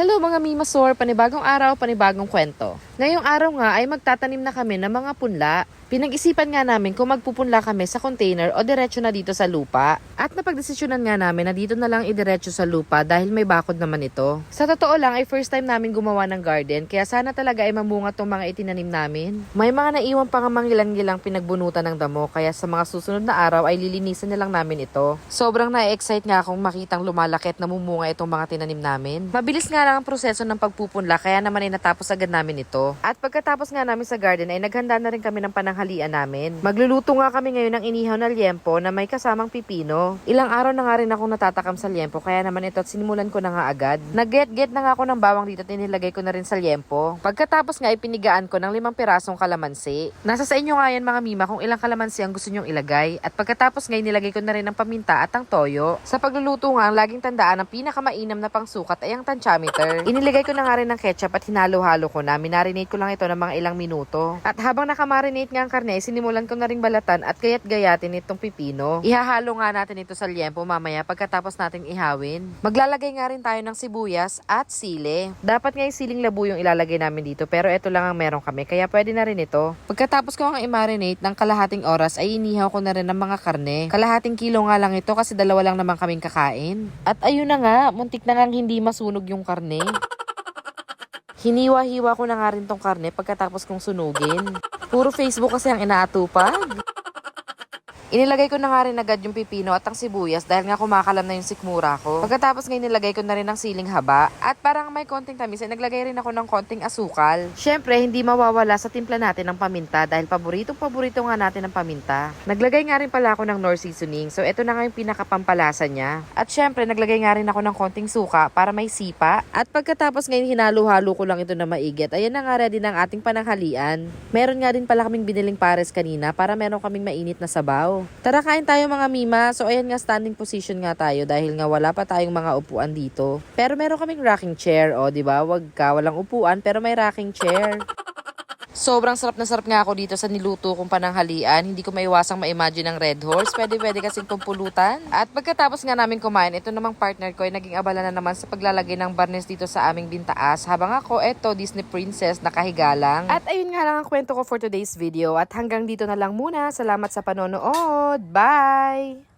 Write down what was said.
Hello mga Mimasor, panibagong araw, panibagong kwento. Ngayong araw nga ay magtatanim na kami ng mga punla. Pinag-isipan nga namin kung magpupunla kami sa container o diretso na dito sa lupa. At napagdesisyonan nga namin na dito na lang idiretso sa lupa dahil may bakod naman ito. Sa totoo lang ay first time namin gumawa ng garden kaya sana talaga ay mamunga tong mga itinanim namin. May mga naiwan pa nga mangilang-gilang pinagbunutan ng damo kaya sa mga susunod na araw ay lilinisan na lang namin ito. Sobrang na-excite nga akong makitang lumalaki at namumunga itong mga tinanim namin. Mabilis nga lang ang proseso ng pagpupunla kaya naman ay natapos agad namin ito. At pagkatapos nga namin sa garden ay naghanda na rin kami ng pananghalian namin. Magluluto nga kami ngayon ng inihaw na liempo na may kasamang pipino. Ilang araw na nga rin akong natatakam sa liempo kaya naman ito at sinimulan ko na nga agad. Nag-get-get na nga ako ng bawang dito at inilagay ko na rin sa liempo. Pagkatapos nga ipinigaan ko ng limang pirasong kalamansi. Nasa sa inyo nga yan mga mima kung ilang kalamansi ang gusto nyong ilagay. At pagkatapos nga inilagay ko na rin ang paminta at ang toyo. Sa pagluluto nga ang laging tandaan ang pinakamainam na pangsukat ay ang tantiameter. Iniligay ko na nga rin ng ketchup at hinalo-halo ko na. Minarinate ko lang ito ng mga ilang minuto. At habang nakamarinate nga karne, sinimulan ko na ring balatan at gayat-gayatin itong pipino. Ihahalo nga natin ito sa liempo mamaya pagkatapos nating ihawin. Maglalagay nga rin tayo ng sibuyas at sili. Dapat nga yung siling labu yung ilalagay namin dito pero ito lang ang meron kami kaya pwede na rin ito. Pagkatapos ko nga i-marinate ng kalahating oras ay inihaw ko na rin ng mga karne. Kalahating kilo nga lang ito kasi dalawa lang naman kaming kakain. At ayun na nga, muntik na nga hindi masunog yung karne. Hiniwa-hiwa ko na nga rin tong karne pagkatapos kong sunugin. Puro Facebook kasi ang inaatupag. Inilagay ko na nga rin agad yung pipino at ang sibuyas dahil nga kumakalam na yung sikmura ko. Pagkatapos nga inilagay ko na rin ang siling haba at parang may konting tamis ay naglagay rin ako ng konting asukal. Syempre, hindi mawawala sa timpla natin ng paminta dahil paboritong paborito nga natin ang paminta. Naglagay nga rin pala ako ng nor seasoning so ito na nga yung pinakapampalasa niya. At syempre, naglagay nga rin ako ng konting suka para may sipa. At pagkatapos ngayon hinalo-halo ko lang ito na maigit, ayan na nga ready ng ating pananghalian. Meron nga din pala kaming biniling pares kanina para meron kaming mainit na sabaw. Tara kain tayo mga mima. So ayan nga standing position nga tayo dahil nga wala pa tayong mga upuan dito. Pero meron kaming rocking chair, o di ba? Wag ka walang upuan pero may rocking chair. Sobrang sarap na sarap nga ako dito sa niluto kong pananghalian. Hindi ko maiwasang ma-imagine ang red horse. Pwede-pwede kasing pumpulutan. At pagkatapos nga namin kumain, ito namang partner ko ay naging abala na naman sa paglalagay ng barnes dito sa aming bintaas. Habang ako, eto, Disney Princess, nakahiga lang. At ayun nga lang ang kwento ko for today's video. At hanggang dito na lang muna. Salamat sa panonood. Bye!